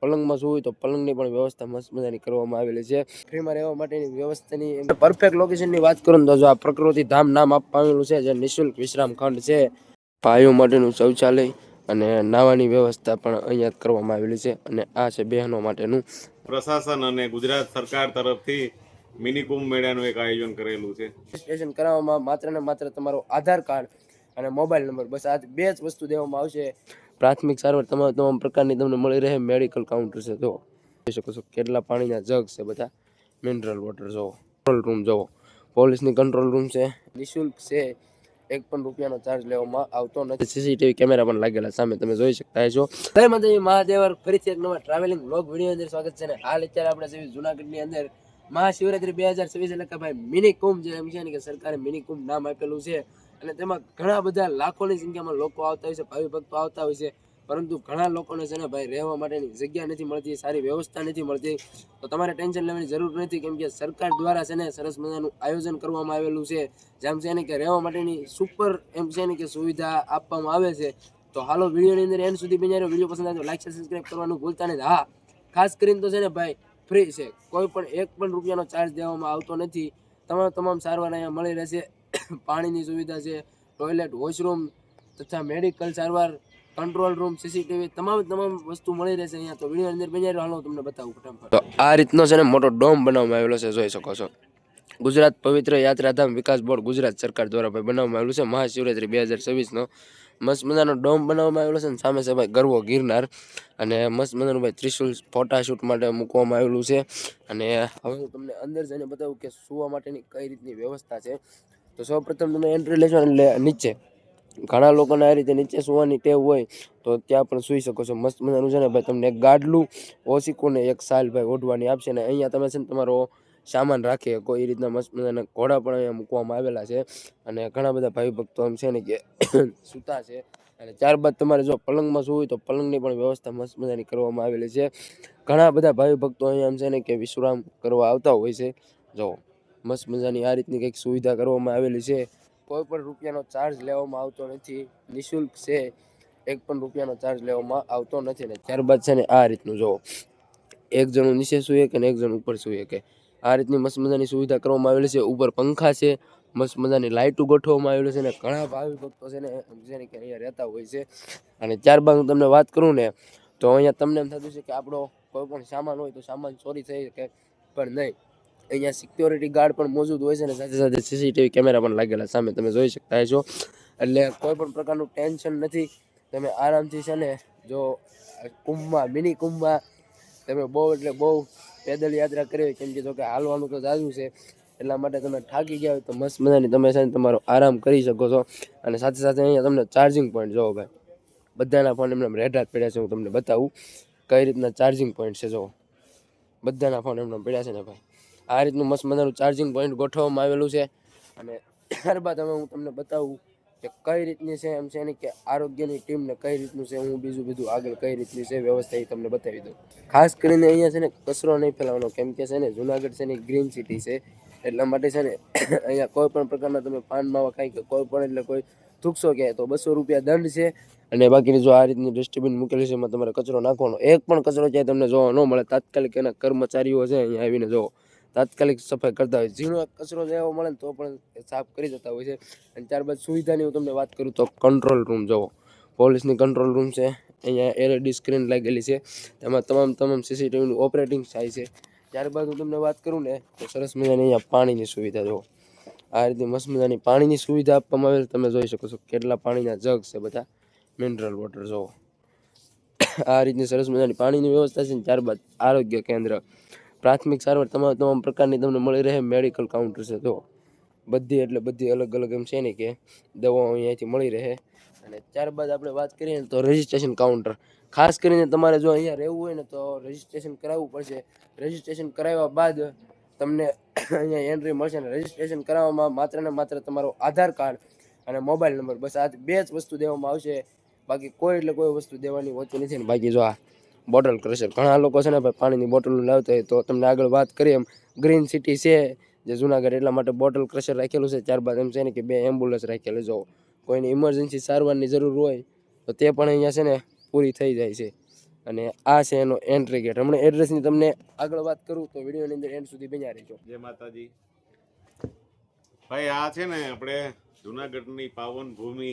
પલંગમાં જોવું તો પલંગની પણ વ્યવસ્થા મસ્ત મજાની કરવામાં આવેલી છે. ફ્રીમાં રહેવા માટેની વ્યવસ્થાની પરફેક્ટ લોકેશનની વાત કરું તો જો આ પ્રકૃતિ ધામ નામ આપવાનું છે જે નિઃશુલ્ક વિશ્રામ ખંડ છે. ભાઈઓ માટેનું શૌચાલય અને નાવાની વ્યવસ્થા પણ અહીંયા કરવામાં આવેલી છે અને આ છે બહેનો માટેનું. પ્રશાસન અને ગુજરાત સરકાર તરફથી મિની કુંભ મેળાનું એક આયોજન કરેલું છે. રજીસ્ટ્રેશન કરાવવામાં માત્ર ને માત્ર તમારો આધાર કાર્ડ અને મોબાઈલ નંબર બસ આ બે જ વસ્તુ દેવામાં આવશે. પ્રાથમિક સારવાર તમામ તમામ પ્રકારની તમને મળી રહે. મેડિકલ કાઉન્ટર છે જો જોઈ શકો છો કેટલા પાણીના જગ છે બધા. મિનરલ વોટર જોવો કંટ્રોલ રૂમ જોવો પોલીસની કંટ્રોલ રૂમ છે. નિઃશુલ્ક છે. એક પણ રૂપિયાનો ચાર્જ લેવામાં આવતો નથી. સીસીટીવી કેમેરા પણ લાગેલા સામે તમે જોઈ શકતા છો જય માતાજી, મહાદેવર. ફરીથી એક નવા ટ્રાવેલિંગ બ્લોગ વીડિયો અંદર સ્વાગત છે ને હાલ અત્યારે આપણે જેવી જુનાગઢની અંદર મહાશિવરાત્રી બે હજાર છવ્વીસ એટલે ભાઈ મિની કુંભ જે એમ છે ને કે સરકારે મિની કુંભ નામ આપેલું છે. અને તેમાં ઘણા બધા લાખોની સંખ્યામાં લોકો આવતા હોય છે, ભાવિ ભક્તો આવતા હોય છે, પરંતુ ઘણા લોકોને છે ને ભાઈ રહેવા માટેની જગ્યા નથી મળતી, સારી વ્યવસ્થા નથી મળતી. તો તમારે ટેન્શન લેવાની જરૂર નથી, કેમ કે સરકાર દ્વારા છે ને સરસ મજાનું આયોજન કરવામાં આવેલું છે, જેમ છે ને કે રહેવા માટેની સુપર એમ છે ને કે સુવિધા આપવામાં આવે છે. તો હાલો વિડીયોની અંદર એન્ડ સુધી બીજા વીડિયો પસંદ આવે તો લાઈક સબસ્ક્રાઈબ કરવાનું ભૂલતા નહીં. હા, ખાસ કરીને તો છે ને ભાઈ ફ્રી છે, કોઈ પણ એક પણ રૂપિયાનો ચાર્જ દેવામાં આવતો નથી. તમામ તમામ સારવાર અહીંયા મળી રહેશે. પાણીની સુવિધા છે ટોયલેટ વોશરૂમ તથા મેડિકલ સારવાર કંટ્રોલ રૂમ સીસીટીવી તમામ તમામ વસ્તુ મળી રહેશે અહીંયા. તો વીડિયો અંદર રહ્યો હાલો તમને બતાવું ફટાફટ. તો આ રીતનો છે ને મોટો ડોમ બનાવવામાં આવેલો છે, જોઈ શકો છો. ગુજરાત પવિત્ર યાત્રાધામ વિકાસ બોર્ડ ગુજરાત સરકાર દ્વારા ભાઈ બનાવવામાં આવેલું છે. મહાશિવરાત્રી બે હજાર છવ્વીસનો મસ્ત મજાનો ડોમ બનાવવામાં આવેલો છે અને સામે છે ભાઈ ગરવો ગિરનાર અને મસ્ત મજાનું ભાઈ ત્રિશુલ ફોટાશૂટ માટે મૂકવામાં આવેલું છે. અને હવે હું તમને અંદર જઈને બતાવું કે સુવા માટેની કઈ રીતની વ્યવસ્થા છે. તો સૌપ્રથમ તમે એન્ટ્રી લેશો એટલે નીચે. ઘણા લોકોને આ રીતે નીચે સુવાની ટેવ હોય, તો ત્યાં પણ સૂઈ શકો છો. મસ્ત મજાનું છે ને ભાઈ, તમને એક ગાડલું ઓશીકુને એક સાલ ભાઈ ઓઢવાની આપશે ને અહીંયા તમે છે ને તમારો સામાન રાખે કોઈ રીતના મસ્ત મજાના ઘોડા પણ અહીંયા મૂકવામાં આવેલા છે. અને ઘણા બધા ભાઈ ભક્તો આમ છે ને કે સૂતા છે. અને ત્યારબાદ તમારે જો પલંગમાં શું હોય તો પલંગની પણ વ્યવસ્થા મસ્ત મજાની કરવામાં આવેલી છે. ઘણા બધા ભાઈ ભક્તો અહીંયા આમ છે ને કે વિશ્રામ કરવા આવતા હોય છે. જો મસ્ત મજાની આ રીતની કંઈક સુવિધા કરવામાં આવેલી છે. કોઈ પણ રૂપિયાનો ચાર્જ લેવામાં આવતો નથી. નિઃશુલ્ક છે. એક પણ રૂપિયાનો ચાર્જ લેવામાં આવતો નથી ને. ત્યારબાદ છે ને આ રીતનું જુઓ. એક જણું નીચે સૂએ કે ને એક જણ ઉપર સૂઈએ કે આ રીતની મસ્ત મજાની સુવિધા કરવામાં આવેલી છે. ઉપર પંખા છે. મસ્ત મજાની લાઇટો ગોઠવવામાં આવેલી છે ને ઘણા ભાવિ ભક્તો છે ને જેને કે અહીંયા રહેતા હોય છે. અને ત્યારબાદ હું તમને વાત કરું ને, તો અહીંયા તમને એમ થતું છે કે આપણો કોઈ પણ સામાન હોય તો સામાન ચોરી થઈ શકે. પણ નહીં. અહીંયા સિક્યોરિટી ગાર્ડ પણ મોજૂદ હોય છે અને સાથે સાથે સીસીટીવી કેમેરા પણ લાગેલા સામે તમે જોઈ શકતા છો એટલે કોઈ પણ પ્રકારનું ટેન્શન નથી. તમે આરામથી છે ને જો કુંભમાં મિની કુંભમાં તમે બહુ એટલે બહુ પેદલ યાત્રા કરી હોય, કેમ કે જો કે હાલવાનું તો જાજુ છે. એટલા માટે તમે થાકી ગયા હોય તો મસ્ત મજાની તમે છે ને તમારો આરામ કરી શકો છો. અને સાથે સાથે અહીંયા તમને ચાર્જિંગ પોઈન્ટ જોવો ભાઈ. બધાના ફોન એમને રેઢા જ પડ્યા છે, હું તમને બતાવું. કઈ રીતના ચાર્જિંગ પોઈન્ટ છે જો બધાના ફોન એમને પડ્યા છે ને ભાઈ. આ રીતનું મસ્ત મજાનું ચાર્જિંગ પોઈન્ટ ગોઠવવામાં આવેલું છે. અને ત્યારબાદ હવે હું તમને બતાવું કે કઈ રીતની છે એમ છે ને કે આરોગ્યની ટીમને કઈ રીતનું છે, હું બીજું બધું આગળ કઈ રીતની છે, વ્યવસ્થા એ તમને બતાવી દઉં. ખાસ કરીને અહીંયા છે ને કચરો નહીં ફેલાવવાનો, કેમ કે છે ને જુનાગઢ છે ને ગ્રીન સિટી છે. એટલા માટે છે ને અહીંયા કોઈ પણ પ્રકારના તમે પાન માવા ખાઈ કે કોઈ પણ એટલે કોઈ થૂકશો કે તો બસો રૂપિયા દંડ છે. અને બાકીની જો આ રીતની ડસ્ટબિન મૂકેલી છે, એમાં તમારે કચરો નાખવાનો, એક પણ કચરો ક્યાંય તમને જોવા ન મળે. તાત્કાલિક એના કર્મચારીઓ છે અહીંયા આવીને જોવો તાત્કાલિક સફાઈ કરતા હોય. ઝીણો કચરો જેવો મળે ને તો પણ સાફ કરી જતા હોય છે. અને ત્યારબાદ સુવિધાની હું તમને વાત કરું તો કંટ્રોલ રૂમ જુઓ. પોલીસની કંટ્રોલ રૂમ છે. અહીંયા એલઈડી સ્ક્રીન લાગેલી છે. તેમાં તમામ તમામ સીસીટીવીનું ઓપરેટિંગ થાય છે. ત્યારબાદ હું તમને વાત કરું ને તો સરસ મજાની અહીંયા પાણીની સુવિધા જુઓ. આ રીતે મસ્ત મજાની પાણીની સુવિધા આપવામાં આવે તમે જોઈ શકો છો કેટલા પાણીના જગ છે બધા. મિનરલ વોટર જુઓ. આ રીતની સરસ મજાની પાણીની વ્યવસ્થા છે ને ત્યારબાદ આરોગ્ય કેન્દ્ર. પ્રાથમિક સારવાર તમામ તમામ પ્રકારની તમને મળી રહે મેડિકલ કાઉન્ટર છે તો બધી એટલે બધી અલગ અલગ એમ છે ને કે દવાઓ અહીંયાથી મળી રહે. અને ત્યારબાદ આપણે વાત કરીએ તો રજિસ્ટ્રેશન કાઉન્ટર ખાસ કરીને તમારે જો અહીંયા રહેવું હોય ને તો રજિસ્ટ્રેશન કરાવવું પડશે. રજિસ્ટ્રેશન કરાવ્યા બાદ તમને અહીંયા એન્ટ્રી મળશે અને રજિસ્ટ્રેશન કરાવવામાં માત્ર ને માત્ર તમારો આધાર કાર્ડ અને મોબાઈલ નંબર બસ આ બે જ વસ્તુ દેવામાં આવશે. બાકી કોઈ એટલે કોઈ વસ્તુ દેવાની હોતી નથી ને બાકી જો આ બોટલ ક્રશર ઘણા લોકો છે ને ભાઈ પાણીની બોટલો લાવતા હોય તો તમને આગળ વાત કરીએ એમ. ગ્રીન સિટી છે, જે જુનાગઢ એટલા માટે બોટલ ક્રશર રાખેલું છે. ત્યારબાદ એમ છે ને કે બે એમ્બ્યુલન્સ રાખેલું જો કોઈને ઇમરજન્સી સારવારની જરૂર હોય, તો તે પણ અહીંયા છે ને પૂરી થઈ જાય છે. અને આ છે એનો એન્ટ્રી ગેટ હમણાં એડ્રેસની તમને આગળ વાત કરું તો વિડીયોની અંદર એન્ડ સુધી બન્યા રહેજો. જય માતાજી. ભાઈ, આ છે ને આપણે જુનાગઢની પાવન ભૂમિ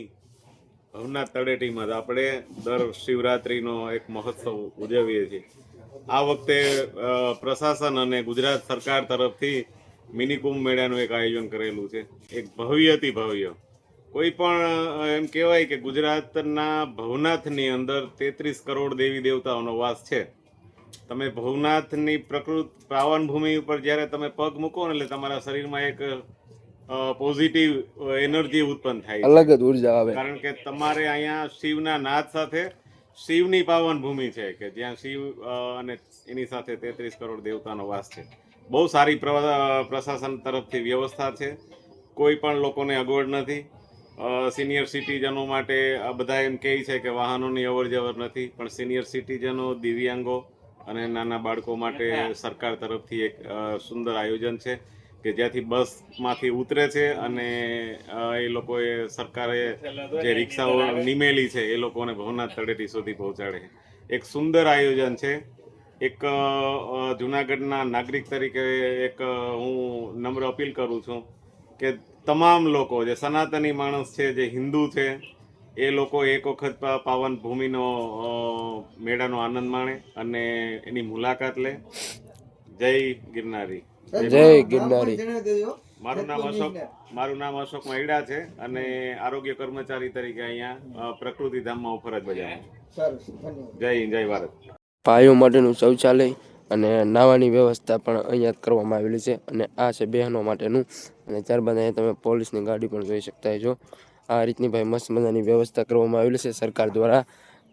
ભવનાથ તળેટીમાં આપણે દર શિવરાત્રિનો એક મહોત્સવ ઉજવીએ છીએ. આ વખતે પ્રશાસન અને ગુજરાત સરકાર તરફથી મિની કુંભ મેળાનું એક આયોજન કરેલું છે. એક ભવ્યથી ભવ્ય. કોઈ પણ એમ કહેવાય કે ગુજરાતના ભવનાથની અંદર તેત્રીસ કરોડ દેવી દેવતાઓનો વાસ છે. તમે ભવનાથની પ્રકૃત પાવન ભૂમિ ઉપર જ્યારે તમે પગ મૂકો ને એટલે તમારા શરીરમાં એક પોઝિટિવ એનર્જી ઉત્પન્ન થાય છે. અલગ જ ઊર્જા આવે. કારણ કે તમારે અહીંયા શિવના નાદ સાથે શિવની પાવન ભૂમિ છે કે જ્યાં શિવ અને એની સાથે તેત્રીસ કરોડ દેવતાનો વાસ છે. બહુ સારી પ્રશાસન તરફથી વ્યવસ્થા છે. કોઈ પણ લોકોને અગવડ નથી. સિનિયર સિટીઝનો માટે આ બધા એમ કહે છે કે વાહનોની અવર જવર નથી પણ સિનિયર સિટીજનો દિવ્યાંગો અને નાના બાળકો માટે સરકાર તરફથી એક સુંદર આયોજન છે. કે જ્યાંથી બસમાંથી ઉતરે છે અને એ લોકોએ સરકારે જે રિક્ષાઓ નિમેલી છે, એ લોકોને ભવનાથ તળેટી સુધી પહોંચાડે. એક સુંદર આયોજન છે. એક જુનાગઢના નાગરિક તરીકે એક હું નમ્ર અપીલ કરું છું કે તમામ લોકો, જે સનાતની માણસ છે, જે હિન્દુ છે, એ લોકો એક વખત પાવન ભૂમિનો મેળાનો આનંદ માણે અને એની મુલાકાત લે. જય ગિરનારી. જય ગિરનારી. મારું નામ અશોક મારું નામ અશોક મહિડા છે અને આરોગ્ય કર્મચારી તરીકે અહીંયા પ્રકૃતિ ધામમાં ફરજ બજાવું જય જય ભારત. ભાઈઓ માટેનું શૌચાલય અને નાવાની વ્યવસ્થા પણ અહીંયા કરવામાં આવેલી છે અને આ છે બહેનો માટેનું. અને ત્યારબાદ અહીંયા તમે પોલીસની ગાડી પણ જોઈ શકતા છો આ રીતની ભાઈ મસ્ત મજાની વ્યવસ્થા કરવામાં આવેલી છે સરકાર દ્વારા.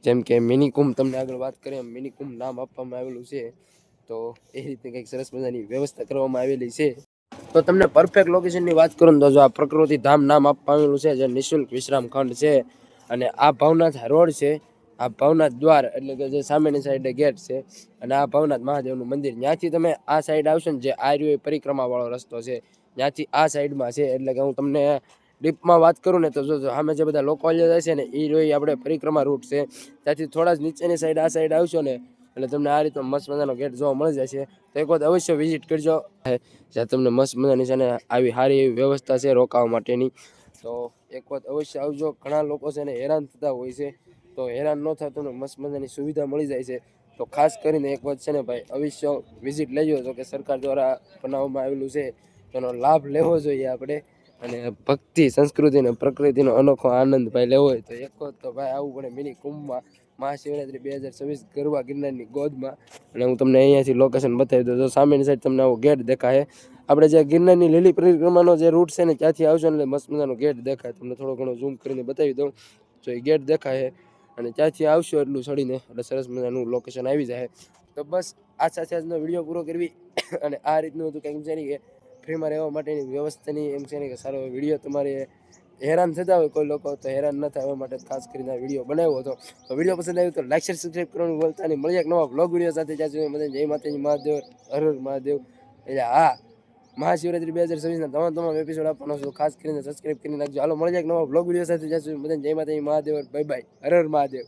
જેમ કે મિનિકુમ તમને આગળ વાત કરીએ મિનિકુમ નામ આપવામાં આવેલું છે. તો એ રીતે કંઈક સરસ મજાની વ્યવસ્થા કરવામાં આવેલી છે. તો તમને પરફેક્ટ લોકેશનની વાત કરું તો જો આ પ્રકૃતિ ધામ નામ આવેલું છે, જે નિઃશુલ્ક વિશ્રામ ખંડ છે અને આ ભવનાથ રોડ છે. આ ભવનાથ દ્વાર એટલે કે જે સામેની સાઈડે ગેટ છે અને આ ભવનાથ મહાદેવનું મંદિર. ત્યાંથી તમે આ સાઈડ આવશો ને જે આર્ય પરિક્રમાવાળો રસ્તો છે, ત્યાંથી આ સાઈડમાં છે. એટલે કે હું તમને ડીપમાં વાત કરું ને તો જો સામે જે બધા લોકો જાય છે ને એ રોઈ આપણે પરિક્રમા રૂટ છે. ત્યાંથી થોડા જ નીચેની સાઈડ આ સાઈડ આવશો ને એટલે તમને આ રીતનો મસ્ત મજાનો ગેટ જોવા મળી જશે. તો એક વખત અવશ્ય વિઝિટ કરજો. જ્યાં તમને મસ્ત મજાની છે ને આવી સારી એવી વ્યવસ્થા છે રોકાવા માટેની. તો એક વખત અવશ્ય આવજો. ઘણા લોકો છે ને હેરાન થતા હોય છે. તો હેરાન ન થાય તમને મસ્ત મજાની સુવિધા મળી જાય છે. તો ખાસ કરીને એક વખત છે ને ભાઈ, અવશ્ય વિઝિટ લેજો. તો કે સરકાર દ્વારા બનાવવામાં આવેલું છે તેનો લાભ લેવો જોઈએ આપણે. અને ભક્તિ, સંસ્કૃતિ અને પ્રકૃતિનો અનોખો આનંદ ભાઈ લેવો હોય તો એક વખત તો ભાઈ આવવું પડે મિની કુંભમાં મહાશિવરાત્રી બે હજાર છવ્વીસ ગરવા ગિરનારની ગોદમાં. અને હું તમને અહીંયાથી લોકેશન બતાવી દઉં. તો સામેની સાઈડ તમને આવો ગેટ દેખાય. આપણે જે ગિરનારની લીલી પરિક્રમાનો જે રૂટ છે ને, ત્યાંથી આવશો એટલે મસ્ત મજાનો ગેટ દેખાય. તમને થોડો ઘણો ઝૂમ કરીને બતાવી દઉં. તો એ ગેટ દેખાય અને ત્યાંથી આવશો એટલું ચડીને એટલે સરસ મજાનું લોકેશન આવી જાય. તો બસ, આ સાથે આજનો વીડિયો પૂરો કરવી. અને આ રીતનું હતું કંઈક છે ને કે ફ્રીમાં રહેવા માટેની વ્યવસ્થાની એમ છે ને કે સારો વીડિયો તમારે હેરાન થતા હોય કોઈ લોકો, તો હેરાન ન થાય, એવા માટે ખાસ કરીને આ વીડિયો બનાવ્યો હતો. તો વીડિયો પસંદ આવ્યો તો લાઈક શેર સબસ્ક્રાઈબ કરવાનું બોલતા નહીં. મળી એક નવા બ્લોગ વીડિયો સાથે. જ્યાં મને જય માતાજી મહાદેવ હર હર મહાદેવ એટલે હા, મહાશિવરાત્રી બે હજાર છવ્વીસના તમામ તમામ એપિસોડ આપવાનો છું. ખાસ કરીને સબસ્ક્રાઈબ કરી નાખજો હાલો મળી જાય એક નવા બ્લોગ વીડિયો સાથે. જ્યાં મને જય માતાજી મહાદેવ બાય બાય હર હર મહાદેવ